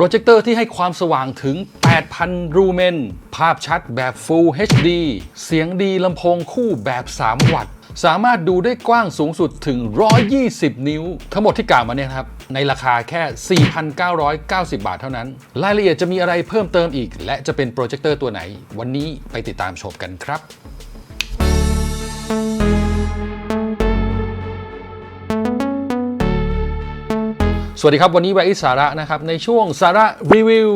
โปรเจคเตอร์ที่ให้ความสว่างถึง 8,000 รูเมน ภาพชัดแบบ Full HD เสียงดีลำโพงคู่แบบ 3 วัตต์ สามารถดูได้กว้างสูงสุดถึง 120 นิ้ว ทั้งหมดที่กล่าวมาเนี่ยครับ ในราคาแค่ 4,990 บาทเท่านั้น รายละเอียดจะมีอะไรเพิ่มเติมอีก และจะเป็นโปรเจคเตอร์ตัวไหน วันนี้ไปติดตามชมกันครับ สวัสดีครับ วันนี้ไวอิสาระนะครับ ในช่วงสาระรีวิว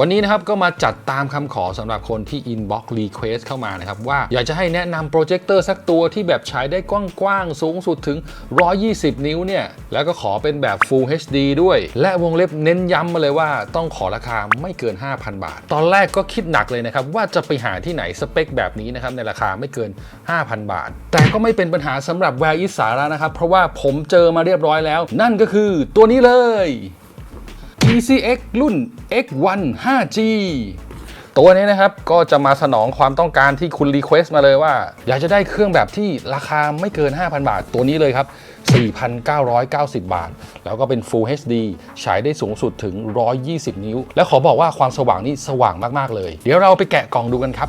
วันนี้นะครับก็มาจัดตามคำขอสำหรับคนที่ inbox request เข้ามานะครับ ว่าอยากจะให้แนะนำโปรเจคเตอร์สักตัวที่แบบใช้ได้กว้างๆ สูงสุดถึง 120 นิ้วเนี่ย แล้วก็ขอเป็นแบบ Full HD ด้วย และวงเล็บเน้นย้ำมาเลยว่าต้องขอราคาไม่เกิน 5,000 บาท ตอนแรกก็คิดหนักเลยนะครับ ว่าจะไปหาที่ไหนสเปคแบบนี้นะครับ ในราคาไม่เกิน 5,000 บาท แต่ก็ไม่เป็นปัญหาสำหรับแวร์อิสาระนะครับเพราะว่าผมเจอมาเรียบร้อยแล้ว นั่นก็คือตัวนี้เลย ECX รุ่น X1 5G ตัวนี้นะครับก็จะมาสนองความต้องการที่คุณรีเควสต์มาเลยว่า อยากจะได้เครื่องแบบที่ราคาไม่เกิน 5,000 บาท ตัวนี้เลยครับ 4,990 บาท แล้วก็เป็น Full HD ฉายได้สูงสุดถึง 120 นิ้ว และขอบอกว่าความสว่างนี่สว่างมาก ๆ เลย เดี๋ยวเราไปแกะกล่องดูกันครับ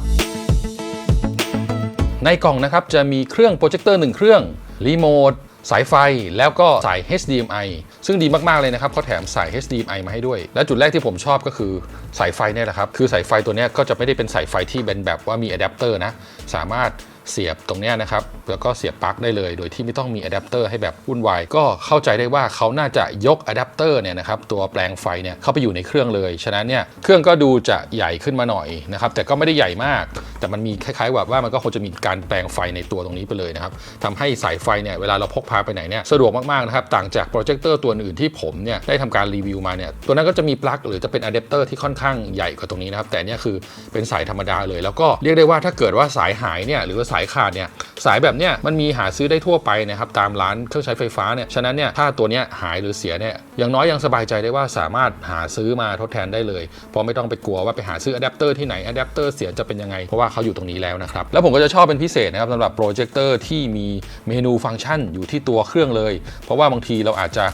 ในกล่องนะครับจะมีเครื่องโปรเจคเตอร์1เครื่องรีโมทสายไฟแล้วก็สาย HDMI ซึ่งดีมากๆเลยนะครับเขาแถมสาย HDMI มาให้ด้วย และจุดแรกที่ผมชอบก็คือสายไฟเนี่ยแหละครับ คือสายไฟตัวนี้ก็จะไม่ได้เป็นสายไฟที่เป็นแบบว่ามีอะแดปเตอร์นะ สามารถ เสียบตรงนี้นะครับ แล้วก็เสียบปลั๊กได้เลย โดยที่ไม่ต้องมีอะแดปเตอร์ให้แบบวุ่นวาย ก็เข้าใจได้ว่าเขาน่าจะยกอะแดปเตอร์เนี่ยนะครับตัวแปลงไฟเนี่ยเข้าไปอยู่ในเครื่องเลย ฉะนั้นเนี่ยเครื่องก็ดูจะใหญ่ขึ้นมาหน่อยนะครับ แต่ก็ไม่ได้ใหญ่มาก แต่มันมีคล้ายๆแบบว่ามันก็คงจะมีการแปลงไฟในตัวตรงนี้ไปเลยนะครับทำให้สายไฟเนี่ยเวลาเราพกพาไปไหนเนี่ยสะดวกมากๆนะครับ ต่างจากโปรเจคเตอร์ตัวอื่นที่ผมเนี่ยได้ทำการรีวิวมาเนี่ยตัวนั้นก็จะมีปลั๊กหรือจะเป็นอะแดปเตอร์ที่ค่อนข้างใหญ่กว่าตรงนี้นะครับแต่เนี่ยคือเป็นสายธรรมดาเลย แล้วก็เรียกได้ว่าถ้าเกิดว่าสายหายเนี่ยหรือว่าสายายขาดเนี่ยสายแบบเนี้ยมันมีหาซื้อได้ทั่วไปนะครับตามร้านเครื่องใช้ไฟฟ้าเนี่ยฉะนั้นเนี่ยถ้าตัวเนี้ยหายหรือเสียเนี่ยอย่างน้อยยังสบายใจได้ว่าสามารถหาซื้อมาทดแทนได้เลยเพราะไม่ต้องไปกลัวว่าไปหาซื้ออะแดปเตอร์ที่ไหนอะแดปเตอร์เสียจะเป็นยังไง เพราะว่าเขาอยู่ตรงนี้แล้วนะครับแล้วผมก็จะชอบเป็นพิเศษนะครับสำหรับโปรเจคเตอร์ที่มีเมนูฟังก์ชันอยู่ที่ตัวเครื่องเลย เพราะว่าบางทีเราอาจจะ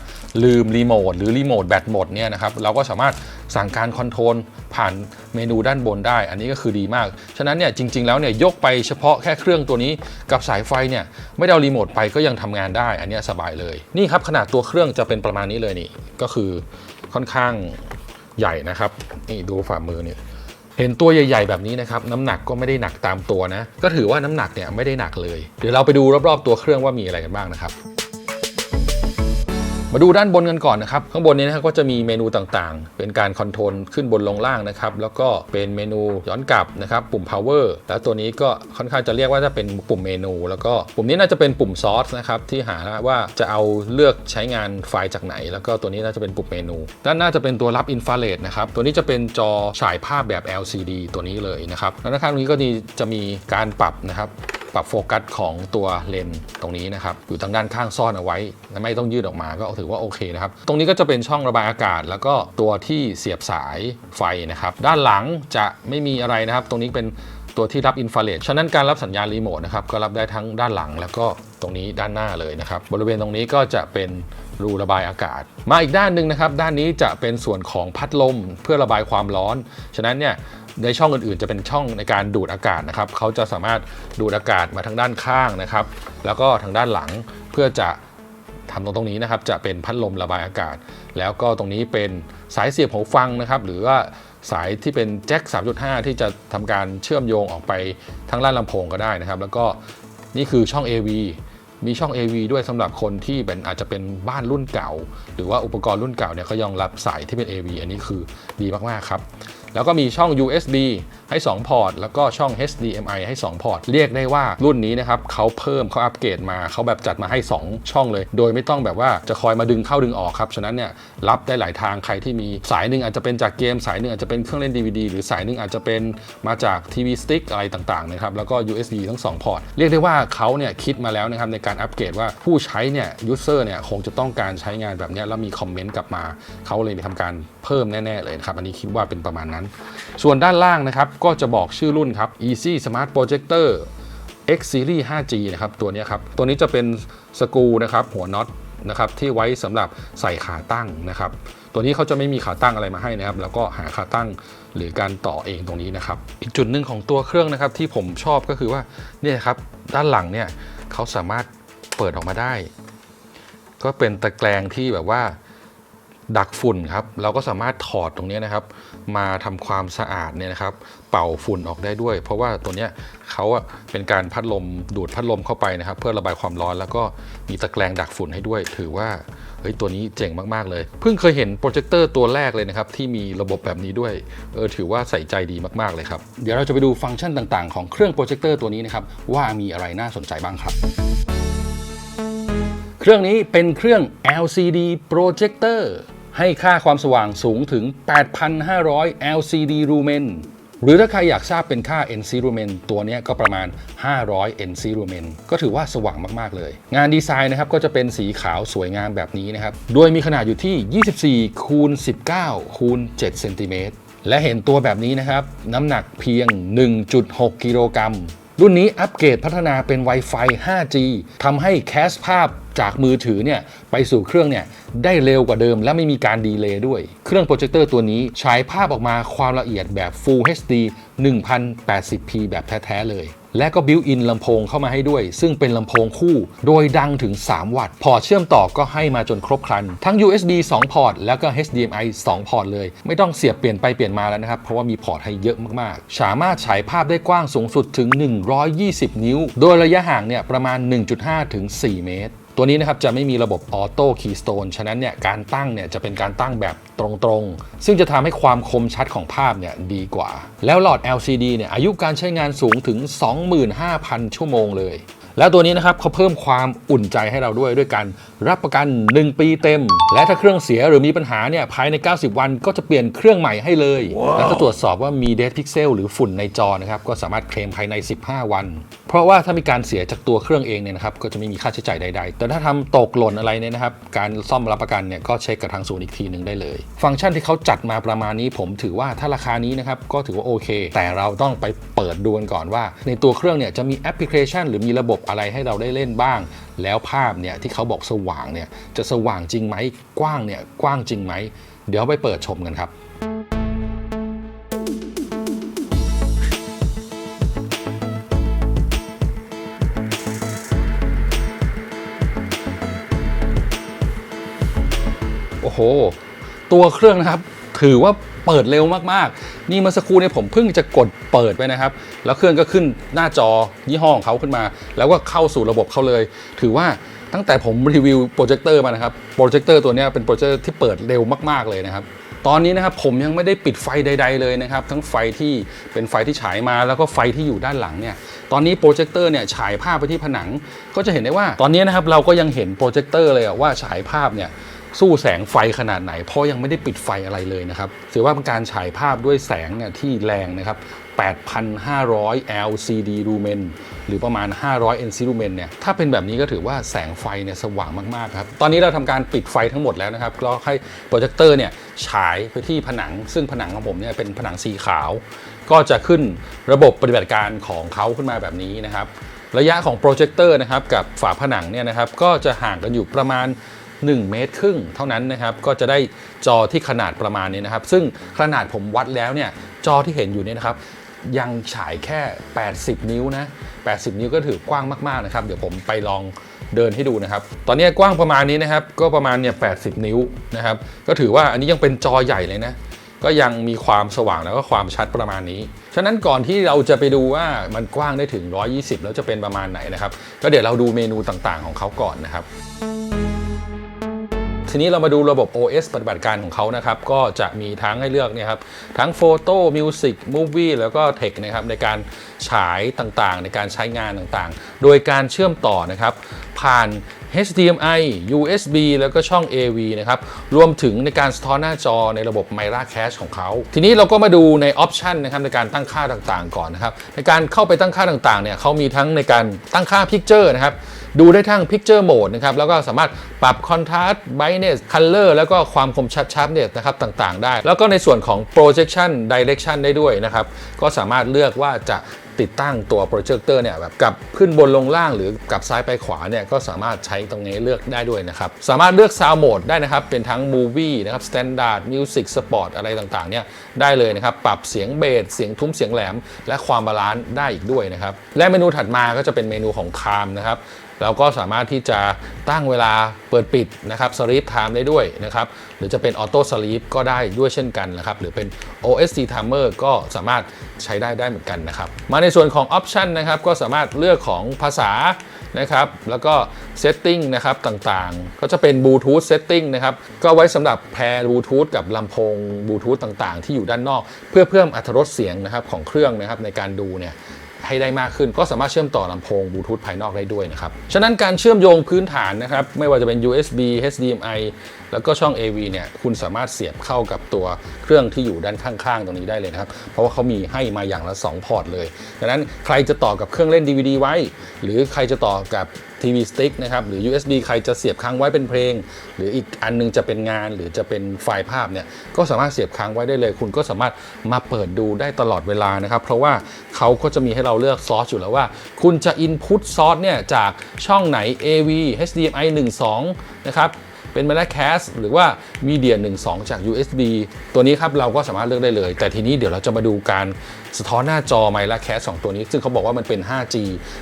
ลืมรีโมทหรือรีโมทแบตหมดเนี่ยนะครับเราก็สามารถ สั่งการคอนโทรลผ่านเมนูด้านบนได้ อันนี้ก็คือดีมาก ฉะนั้นเนี่ยจริง ๆ แล้วเนี่ยยกไปเฉพาะแค่เครื่องตัวนี้กับสายไฟเนี่ยไม่ได้เอารีโมทไปก็ยังทำงานได้ อันนี้สบายเลย นี่ครับขนาดตัวเครื่องจะเป็นประมาณนี้เลยนี่ ก็คือค่อนข้างใหญ่นะครับ นี่ดูฝ่ามือเนี่ยเห็นตัวใหญ่ ๆ แบบนี้นะครับ น้ำหนักก็ไม่ได้หนักตามตัวนะ ก็ถือว่าน้ำหนักเนี่ยไม่ได้หนักเลย เดี๋ยวเราไปดูรอบๆตัวเครื่องว่ามีอะไรกันบ้างนะครับ มาดูด้านบนกันก่อนนะครับ ข้างบนนี้นะครับก็จะมีเมนูต่างๆ เป็นการคอนโทรลขึ้นบนลงล่างนะครับ แล้วก็เป็นเมนูย้อนกลับนะครับ ปุ่ม power แล้วตัวนี้ก็ค่อนข้างจะเรียกว่าจะเป็นปุ่มเมนู แล้วก็ปุ่มนี้น่าจะเป็นปุ่มซอสนะครับที่หาว่าจะเอาเลือกใช้งานไฟล์จากไหน แล้วก็ตัวนี้น่าจะเป็นปุ่มเมนู ด้านหน้าจะเป็นตัวรับอินฟราเรดนะครับ ตัวนี้จะเป็นจอฉายภาพแบบ LCD ตัวนี้เลยนะครับแล้วด้านข้างตรงนี้ก็จะมีการปรับนะครับ ปรับโฟกัสของตัวเลนส์ตรงนี้นะครับอยู่ทางด้านข้างซ่อนเอาไว้และไม่ต้องยืดออกมาก็ถือว่าโอเคนะครับตรงนี้ก็จะเป็นช่องระบายอากาศ แล้วก็ตัวที่เสียบสายไฟนะครับ ด้านหลังจะไม่มีอะไรนะครับ ตรงนี้เป็น ตัวที่รับอินฟราเรดฉะนั้นการรับสัญญาณรีโมทนะครับก็รับได้ทั้งด้านหลังแล้วก็ตรงนี้ด้านหน้าเลยนะครับ บริเวณตรงนี้ก็จะเป็นรูระบายอากาศ มาอีกด้านหนึ่งนะครับ ด้านนี้จะเป็นส่วนของพัดลมเพื่อระบายความร้อน ฉะนั้นเนี่ยในช่องอื่นๆ จะเป็นช่องในการดูดอากาศนะครับเขาจะสามารถดูดอากาศมาทางด้านข้างนะครับ แล้วก็ทางด้านหลังเพื่อจะ ทำตรงตรงนี้นะครับจะเป็นพัดลมระบายอากาศ แล้วก็ตรงนี้เป็นสายเสียบหูฟังนะครับ หรือว่าสายที่เป็นแจ็ค 3.5 ที่จะทำการเชื่อมโยงออกไปทั้งด้านลำโพงก็ได้นะครับ แล้วก็นี่คือช่อง AV มีช่อง AV ด้วยสำหรับคนที่เป็นอาจจะเป็นบ้านรุ่นเก่า หรือว่าอุปกรณ์รุ่นเก่าเนี่ยเขายอมรับสายที่เป็น AV อันนี้คือดีมากๆครับ แล้วก็มีช่อง USB ให้ 2 พอร์ต แล้วก็ช่อง HDMI ให้ 2 พอร์ต เรียกได้ว่ารุ่นนี้นะครับเขาเพิ่มเขาอัปเกรดมาเขาแบบจัดมาให้ 2 ช่องเลย โดยไม่ต้องแบบว่าจะคอยมาดึงเข้าดึงออกครับ ฉะนั้นเนี่ยรับได้หลายทางใครที่มีสายหนึ่งอาจจะเป็นจากเกม สายหนึ่งอาจจะเป็นเครื่องเล่น DVD หรือสายหนึ่งอาจจะเป็นมาจากทีวีสติ๊กอะไรต่างๆนะครับแล้วก็ USB ทั้ง 2 พอร์ต เรียกได้ว่าเขาเนี่ยคิดมาแล้วนะครับในการอัปเกรดว่าผู้ใช้เนี่ยยูเซอร์เนี่ยคงจะต้องการใช้งานแบบนี้แล้วมีคอมเมนต์กลับมาเขาเลยมีทำการ เพิ่มแน่ๆเลยนะครับ อันนี้คิดว่าเป็นประมาณนั้น ส่วนด้านล่างนะครับ ก็จะบอกชื่อรุ่นครับ Easy Smart Projector X Series 5G นะครับตัวนี้ครับ ตัวนี้จะเป็นสกูนะครับหัวน็อตนะครับที่ไว้สำหรับใส่ขาตั้งนะครับ ตัวนี้เขาจะไม่มีขาตั้งอะไรมาให้นะครับ แล้วก็หาขาตั้งหรือการต่อเองตรงนี้นะครับ อีกจุดหนึ่งของตัวเครื่องนะครับที่ผมชอบก็คือว่าเนี่ยครับด้านหลังเนี่ยเขาสามารถเปิดออกมาได้ ก็เป็นตะแกรงที่แบบว่า ดักฝุ่นครับ เราก็สามารถถอดตรงนี้นะครับ มาทำความสะอาดเนี่ยนะครับ เป่าฝุ่นออกได้ด้วย เพราะว่าตัวเนี้ยเขาอะเป็นการพัดลมดูดพัดลมเข้าไปนะครับ เพื่อระบายความร้อนแล้วก็มีตะแกรงดักฝุ่นให้ด้วย ถือว่าเฮ้ยตัวนี้เจ๋งมากๆเลย เพิ่งเคยเห็นโปรเจคเตอร์ตัวแรกเลยนะครับ ที่มีระบบแบบนี้ด้วยเออถือว่าใส่ใจดีมากๆเลยครับ เดี๋ยวเราจะไปดูฟังก์ชันต่างๆ ของเครื่องโปรเจคเตอร์ตัวนี้นะครับว่ามีอะไรน่าสนใจบ้างครับเครื่องนี้เป็นเครื่อง LCD projector ให้ค่าความสว่างสูงถึง 8,500 LCD lumen หรือถ้าใครอยากทราบเป็นค่า NC lumen ตัวนี้ก็ประมาณ 500 NC lumen ก็ถือว่าสว่างมาก ๆ เลย งานดีไซน์นะครับก็จะเป็นสีขาวสวยงามแบบนี้นะครับ โดยมีขนาดอยู่ที่ 24 คูณ 19 คูณ 7 เซนติเมตร และเห็นตัวแบบนี้นะครับ น้ำหนักเพียง 1.6 กิโลกรัมรุ่นนี้อัปเกรดพัฒนาเป็น Wi-Fi 5G ทำให้แคสภาพ จากมือถือเนี่ยไปสู่เครื่องเนี่ยได้เร็วกว่าเดิม และไม่มีการดีเลย์ด้วย เครื่องโปรเจคเตอร์ตัวนี้ฉายภาพออกมาความละเอียดแบบ Full HD 1080p แบบแท้ๆเลยและก็บิวอินลำโพงเข้ามาให้ด้วย ซึ่งเป็นลำโพงคู่ โดยดังถึง 3 วัตต์ พอเชื่อมต่อก็ให้มาจนครบครัน ทั้ง USB 2 พอร์ต แล้วก็ HDMI 2 พอร์ตเลย ไม่ต้องเสียบเปลี่ยนไปเปลี่ยนมาแล้วนะครับ เพราะว่ามีพอร์ตให้เยอะมากๆ สามารถฉายภาพได้กว้างสูงสุดถึง 120 นิ้ว โดยระยะห่างเนี่ยประมาณ 1.5 ถึง 4 เมตร ตัวนี้นะครับจะไม่มีระบบออโต้คีย์สโตนฉะนั้นเนี่ยการตั้งเนี่ยจะเป็นการตั้งแบบตรงๆ ซึ่งจะทำให้ความคมชัดของภาพเนี่ยดีกว่า แล้วหลอด LCD เนี่ยอายุการใช้งานสูงถึง 25,000 ชั่วโมงเลย แล้วตัวนี้นะครับเขาเพิ่มความอุ่นใจให้เราด้วยด้วยการรับประกัน 1 ปีเต็ม และถ้าเครื่องเสียหรือมีปัญหาเนี่ยภายใน 90 วันก็จะเปลี่ยนเครื่องใหม่ให้เลยแล้วถ้าตรวจสอบว่ามีเด d พิกเซลหรือฝุ่นในจอนะครับก็สามารถเคลมภายใน 15 วัน เพราะว่าถ้ามีการเสียจากตัวเครื่องเองเนี่ยนะครับก็จะไม่มีค่าใช้จ่ายใด ๆ แต่ถ้าทำตกหล่นอะไรเนี่ยนะครับการซ่อมรับประกันเนี่ยก็เช็คกับทางศูนย์อีกทีหนึ่งได้เลย ฟังก์ชันที่เขาจัดมาประมาณนี้ผมถือว่าถ้าราคานี้นะครับก็ถือว่าโอเค แต่เราต้องไปเปิดดูกันก่อนว่า ในตัวเครื่องเนี่ยจะมีแอปพลิเคชัน หรือมีระบบอะไรให้เราได้เล่นบ้าง แล้วภาพเนี่ยที่เขาบอกสว่างเนี่ยจะสว่างจริงไหมกว้างเนี่ยกว้างจริงไหมเดี๋ยวไปเปิดชมกันครับโอ้โห ตัวเครื่องนะครับ ถือว่าเปิดเร็วมาก ๆ นี่เมื่อสักครู่เนี่ยผมเพิ่งจะกด เปิดไปนะครับ แล้วเครื่องก็ขึ้นหน้าจอยี่ห้อของเขาขึ้นมา แล้วก็เข้าสู่ระบบเขาเลย ถือว่าตั้งแต่ผมรีวิวโปรเจคเตอร์มานะครับโปรเจคเตอร์ตัวนี้เป็นโปรเจคเตอร์ที่เปิดเร็วมากๆเลยนะครับตอนนี้นะครับผมยังไม่ได้ปิดไฟใด ๆ เลยนะครับ ทั้งไฟที่เป็นไฟที่ฉายมาแล้วก็ไฟที่อยู่ด้านหลังเนี่ยตอนนี้โปรเจคเตอร์เนี่ยฉายภาพไปที่ผนัง ก็จะเห็นได้ว่า ตอนนี้นะครับเราก็ยังเห็นโปรเจคเตอร์เลยว่าฉายภาพเนี่ยสู้แสงไฟขนาดไหน เพราะยังไม่ได้ปิดไฟอะไรเลยนะครับถือว่าเป็นการฉายภาพด้วยแสงเนี่ยที่แรงนะครับ 8,500 LCD lumen หรือประมาณ 500 NC lumen เนี่ย ถ้าเป็นแบบนี้ก็ถือว่าแสงไฟเนี่ยสว่างมาก ๆ ครับ ตอนนี้เราทำการปิดไฟทั้งหมดแล้วนะครับแล้วให้โปรเจคเตอร์เนี่ยฉายไปที่ผนัง ซึ่งผนังของผมเนี่ยเป็นผนังสีขาว ก็จะขึ้นระบบปฏิบัติการของเขาขึ้นมาแบบนี้นะครับ ระยะของโปรเจคเตอร์นะครับกับฝาผนังเนี่ยนะครับ ก็จะห่างกันอยู่ประมาณ1 เมตรครึ่งเท่านั้นนะครับก็จะได้จอที่ขนาดประมาณนี้นะครับ ซึ่งขนาดผมวัดแล้วเนี่ยจอที่เห็นอยู่เนี่ยนะครับ ยังฉายแค่ 80 นิ้วนะ 80 นิ้วก็ถือกว้างมากๆนะครับ เดี๋ยวผมไปลองเดินให้ดูนะครับ ตอนนี้กว้างประมาณนี้นะครับ ก็ประมาณเนี่ย 80 นิ้วนะครับ ก็ถือว่าอันนี้ยังเป็นจอใหญ่เลยนะ ก็ยังมีความสว่างแล้วก็ความชัดประมาณนี้ ฉะนั้นก่อนที่เราจะไปดูว่ามันกว้างได้ถึง 120 แล้วจะเป็นประมาณไหนนะครับ ก็เดี๋ยวเราดูเมนูต่างๆของเขาก่อนนะครับ ทีนี้เรามาดูระบบ OS ปฏิบัติการของเขานะครับ ก็จะมีทั้งให้เลือกเนี่ยครับ ทั้ง Photo Music Movie แล้วก็ Text นะครับในการฉายต่างๆ ในการใช้งานต่างๆ โดยการเชื่อมต่อนะครับ ผ่าน HDMI USB แล้วก็ช่อง AV นะครับ รวมถึงในการสะท้อนหน้าจอในระบบ Myra Cache ของเขา ทีนี้เราก็มาดูในออปชันนะครับในการตั้งค่าต่างๆ ก่อนนะครับ ในการเข้าไปตั้งค่าต่างๆเนี่ยเขามีทั้งในการตั้งค่า Picture นะครับดูได้ทั้ง Picture Mode นะครับแล้วก็สามารถปรับ Contrast Brightness Color แล้วก็ความคมชัดชัดเนี่ยนะครับต่างๆ ได้ แล้วก็ในส่วนของ Projection Direction ได้ด้วยนะครับ ก็สามารถเลือกว่าจะ ติดตั้งตัวโปรเจคเตอร์เนี่ยแบบกลับขึ้นบนลงล่างหรือกลับซ้ายไปขวาเนี่ยก็สามารถใช้ตรงนี้เลือกได้ด้วยนะครับ สามารถเลือก Sound Mode ได้นะครับ เป็นทั้งมูวี่นะครับสแตนดาร์ดมิวสิกสปอร์ตอะไรต่างๆเนี่ยได้เลยนะครับ ปรับเสียงเบสเสียงทุ้มเสียงแหลม และความบาลานซ์ได้อีกด้วยนะครับและเมนูถัดมาก็จะเป็นเมนูของคามนะครับ เราก็สามารถที่จะตั้งเวลาเปิดปิดนะครับ Sleep Time ได้ด้วยนะครับหรือจะเป็น Auto Sleep ก็ได้ด้วยเช่นกันนะครับหรือเป็น OST Timer ก็สามารถใช้ได้ได้เหมือนกันนะครับมาในส่วนของ Option นะครับก็สามารถเลือกของภาษานะครับแล้วก็ Setting นะครับต่างๆ ก็จะเป็น Bluetooth Setting นะครับก็ไว้สำหรับแพร์ Bluetooth กับลำโพง Bluetooth ต่างๆ ที่อยู่ด้านนอก เพื่อเพิ่มอรรถรสเสียงนะครับของเครื่องนะครับในการดูเนี่ย ให้ได้มากขึ้น ก็สามารถเชื่อมต่อลำโพงบลูทูธภายนอกได้ด้วยนะครับ ฉะนั้นการเชื่อมโยงพื้นฐานนะครับไม่ว่าจะเป็น USB HDMI แล้วก็ช่อง AV เนี่ยคุณสามารถเสียบเข้ากับตัวเครื่องที่อยู่ด้านข้างๆ ตรงนี้ได้เลยนะครับ เพราะว่าเขามีให้มาอย่างละ 2 พอร์ตเลยดังนั้นใครจะต่อกับเครื่องเล่น DVD ไว้ หรือใครจะต่อกับ ทีวีสติ๊กนะครับหรือ USB ใครจะเสียบค้างไว้เป็นเพลง หรืออีกอันนึงจะเป็นงาน หรือจะเป็นไฟล์ภาพเนี่ยก็สามารถเสียบค้างไว้ได้เลย คุณก็สามารถมาเปิดดูได้ตลอดเวลานะครับ เพราะว่าเขาก็จะมีให้เราเลือกซอสอยู่แล้วว่า คุณจะ Input ซอสเนี่ยจากช่องไหน AV HDMI 1.2 นะครับ เป็น m e d a c a s t หรือว่ามีเดีย1.2 จาก USB ตัวนี้ครับเราก็สามารถเลือกได้เลย แต่ทีนี้เดี๋ยวเราจะมาดูการสะท้อนหน้าจอ m y l a c a s t 2ตัวนี้ ซึ่งเขาบอกว่ามันเป็น 5G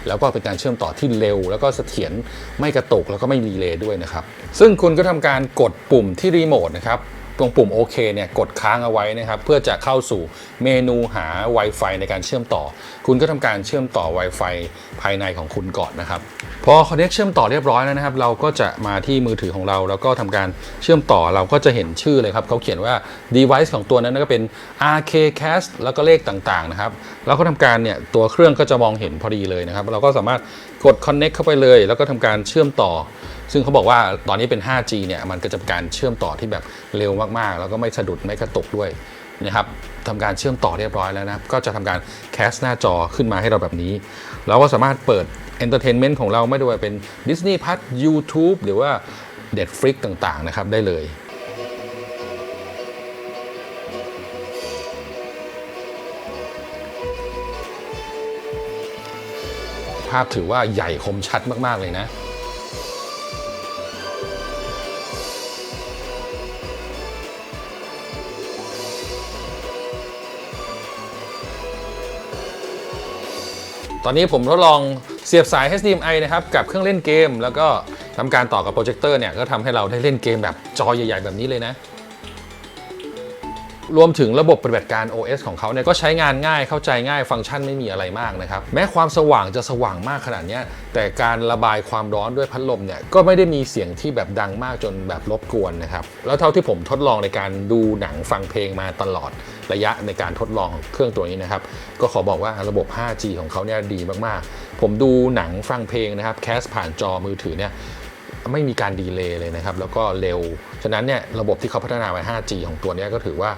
แล้วก็เป็นการเชื่อมต่อที่เร็ว แล้วก็เสถียรไม่กระตุกแล้วก็ไม่รีเลย์ด้วยนะครับ ซึ่งคุณก็ทำการกดปุ่มที่รีโมทนะครับ ตรงปุ่มโอเคเนี่ยกดค้างเอาไว้นะครับ เพื่อจะเข้าสู่เมนูหา Wi-Fi ในการเชื่อมต่อ คุณก็ทำการเชื่อมต่อ Wi-Fi ภายในของคุณก่อนนะครับ พอ Connect เชื่อมต่อเรียบร้อยแล้วนะครับ เราก็จะมาที่มือถือของเรา แล้วก็ทำการเชื่อมต่อเราก็จะเห็นชื่อเลยครับเขาเขียนว่า device ของตัวนั้นก็เป็น RKcast แล้วก็เลขต่างๆนะครับเราก็ทำการเนี่ยตัวเครื่องก็จะมองเห็นพอดีเลยนะครับ เราก็สามารถ กด Connect เข้าไปเลย แล้วก็ทำการเชื่อมต่อ ซึ่งเขาบอกว่าตอนนี้เป็น 5G เนี่ยมันก็จะเป็นการเชื่อมต่อที่แบบเร็วมากๆ แล้วก็ไม่สะดุดไม่กระตุกด้วยนะครับทำการเชื่อมต่อเรียบร้อยแล้วนะก็จะทำการแคสหน้าจอขึ้นมาให้เราแบบนี้เราก็สามารถเปิด Entertainment ของเราไม่ว่าเป็น Disney Plus YouTube หรือว่า Netflix ต่างๆนะครับได้เลย ภาพถือว่าใหญ่คมชัดมาก ๆ เลยนะ ตอนนี้ผมทดลองเสียบสาย HDMI นะครับ กับเครื่องเล่นเกม แล้วก็ทำการต่อกับโปรเจคเตอร์เนี่ย ก็ทำให้เราได้เล่นเกมแบบจอใหญ่ ๆ แบบนี้เลยนะ รวมถึงระบบปฏิบัติการ OS ของเขาเนี่ยก็ใช้งานง่ายเข้าใจง่ายฟังก์ชันไม่มีอะไรมากนะครับแม้ความสว่างจะสว่างมากขนาดนี้แต่การระบายความร้อนด้วยพัดลมเนี่ยก็ไม่ได้มีเสียงที่แบบดังมากจนแบบรบกวนนะครับแล้วเท่าที่ผมทดลองในการดูหนังฟังเพลงมาตลอดระยะในการทดลองเครื่องตัวนี้นะครับก็ขอบอกว่าระบบ 5G ของเขาเนี่ยดีมากๆ ผมดูหนังฟังเพลงนะครับแคสผ่านจอมือถือเนี่ย ไม่มีการดีเลย์เลยนะครับ แล้วก็เร็ว ฉะนั้นเนี่ยระบบที่เขาพัฒนาไว้ 5G ของตัวนี้ก็ถือว่า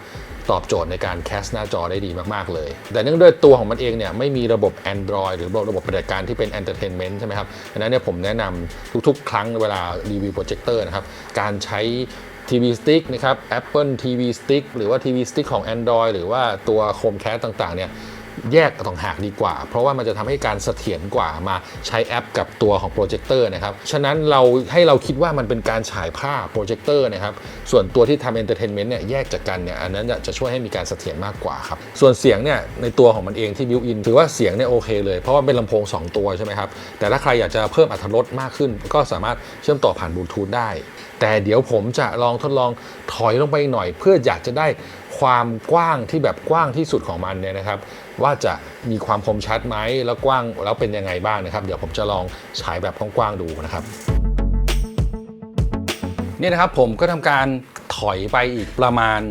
ตอบโจทย์ในการแคสหน้าจอได้ดีมาก ๆ เลย แต่เนื่องด้วยตัวของมันเองเนี่ยไม่มีระบบ Android หรือระบบปฏิบัติการที่เป็น Entertainment ใช่ไหมครับฉะนั้นเนี่ยผมแนะนำทุก ๆ ครั้งเวลารีวิวโปรเจคเตอร์นะครับ การใช้ TV Stick นะครับ Apple TV Stick หรือว่า TV Stick ของ Android หรือว่าตัว Chromecast ต่าง ๆ เนี่ย แยกต่างหากดีกว่า เพราะว่ามันจะทำให้การเสถียรกว่ามาใช้แอปกับตัวของโปรเจคเตอร์นะครับ ฉะนั้นเราให้เราคิดว่ามันเป็นการฉายภาพโปรเจคเตอร์นะครับ ส่วนตัวที่ทำเอนเตอร์เทนเมนต์เนี่ยแยกจากกันเนี่ยอันนั้นจะช่วยให้มีการเสถียรมากกว่าครับ ส่วนเสียงเนี่ยในตัวของมันเองที่บิวอินถือว่าเสียงเนี่ยโอเคเลยเพราะว่าเป็นลำโพง 2 ตัวใช่ไหมครับ แต่ถ้าใครอยากจะเพิ่มอรรถรสมากขึ้น ก็สามารถเชื่อมต่อผ่านบลูทูธได้ แต่เดี๋ยวผมจะลองทดลองถอยลงไปหน่อย เพื่ออยากจะได้ ความกว้างที่แบบกว้างที่สุดของมันเนี่ยนะครับ ว่าจะมีความคมชัดไหมแล้วกว้างแล้วเป็นยังไงบ้างนะครับ เดี๋ยวผมจะลองฉายแบบกว้างๆดูนะครับนี่นะครับผมก็ทำการถอยไปอีกประมาณ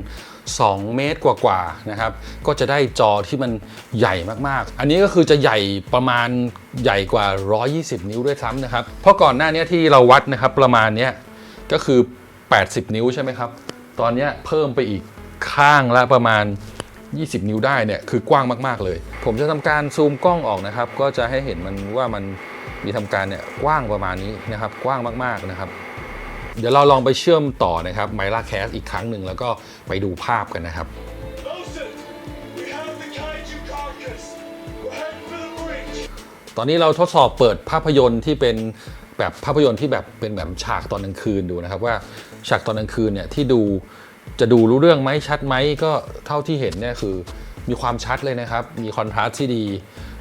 2 เมตรกว่าๆนะครับ ก็จะได้จอที่มันใหญ่มากๆ อันนี้ก็คือจะใหญ่ประมาณใหญ่กว่า 120 นิ้วด้วยซ้ำนะครับ เพราะก่อนหน้านี้ที่เราวัดนะครับประมาณนี้ก็คือ 80 นิ้วใช่ไหมครับ ตอนนี้เพิ่มไปอีก ข้างละประมาณ 20 นิ้วได้เนี่ยคือกว้างมาก ๆ เลย ผมจะทำการซูมกล้องออกนะครับ ก็จะให้เห็นมันว่ามันมีทำการเนี่ยกว้างประมาณนี้นะครับ กว้างมากๆนะครับ เดี๋ยวเราลองไปเชื่อมต่อนะครับไมล่าแคสอีกครั้งหนึ่งแล้วก็ไปดูภาพกันนะครับตอนนี้เราทดสอบเปิดภาพยนตร์ที่เป็นแบบภาพยนตร์ที่แบบเป็นแบบฉากตอนกลางคืนดูนะครับ ว่าฉากตอนกลางคืนเนี่ยที่ดู จะดูรู้เรื่องไหมชัดไหมก็เท่าที่เห็นเนี่ยคือมีความชัดเลยนะครับ มีคอนทราสต์ที่ดี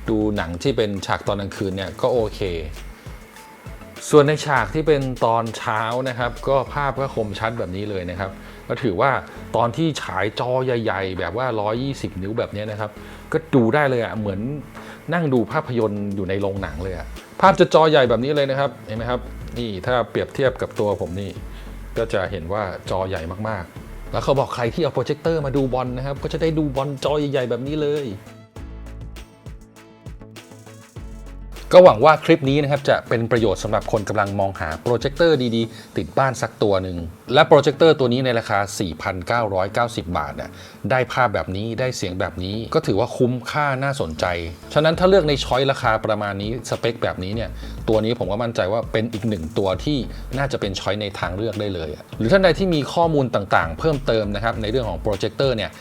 ดูหนังที่เป็นฉากตอนกลางคืนเนี่ยก็โอเค ส่วนในฉากที่เป็นตอนเช้านะครับ ก็ภาพก็คมชัดแบบนี้เลยนะครับ ก็ถือว่าตอนที่ฉายจอใหญ่ ๆ แบบว่า 120 นิ้วแบบนี้นะครับ ก็ดูได้เลยอะ่ะเหมือนนั่งดูภาพยนตร์อยู่ในโรงหนังเลยอะ่ะภาพจะจอใหญ่แบบนี้เลยนะครับเห็นไหมครับนี่ถ้าเปรียบเทียบกับตัวผมนี่ก็จะเห็นว่าจอใหญ่มากๆ แล้วเขาบอกใครที่เอาโปรเจคเตอร์มาดูบอลนะครับ ก็จะได้ดูบอลจอใหญ่ๆแบบนี้เลย ก็หวังว่าคลิปนี้นะครับจะเป็นประโยชน์สำหรับคนกำลังมองหาโปรเจคเตอร์ดีๆ ติดบ้านสักตัวหนึ่ง และโปรเจคเตอร์ตัวนี้ในราคา 4,990 บาทเนี่ยได้ภาพแบบนี้ได้เสียงแบบนี้ก็ถือว่าคุ้มค่าน่าสนใจ ฉะนั้นถ้าเลือกในช้อยราคาประมาณนี้สเปคแบบนี้เนี่ยตัวนี้ผมก็มั่นใจว่าเป็นอีกหนึ่งตัวที่น่าจะเป็นช้อยในทางเลือกได้เลยอะหรือท่านใดที่มีข้อมูลต่างๆ เพิ่มเติมนะครับในเรื่องของโปรเจคเตอร์เนี่ย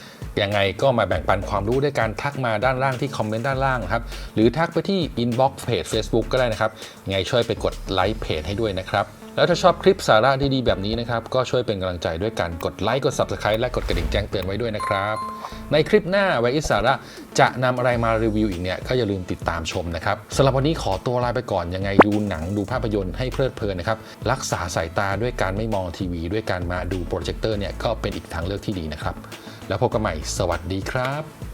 ยังไงก็มาแบ่งปันความรู้ด้วยการทักมาด้านล่างที่คอมเมนต์ด้านล่างนะครับ หรือทักไปที่อินบ็อกซ์เพจ Facebook ก็ได้นะครับยังไงช่วยไปกดไลค์เพจให้ด้วยนะครับ แล้วถ้าชอบคลิปสาระดีๆแบบนี้นะครับ ก็ช่วยเป็นกำลังใจด้วยการกดไลค์กด Subscribe และกดกระดิ่งแจ้งเตือนไว้ด้วยนะครับ ในคลิปหน้าไวอิสาระจะนำอะไรมารีวิวอีกเนี่ยก็อย่าลืมติดตามชมนะครับสำหรับวันนี้ขอตัวลาไปก่อนยังไงดูหนังดูภาพยนตร์ให้เพลิดเพลินนะครับรักษาสายตาด้วยการไม่มองทีวี ด้วยการมาดูโปรเจคเตอร์เนี่ยก็เป็นอีกทางเลือกที่ดีนะครับแล้วพบกันใหม่สวัสดีครับ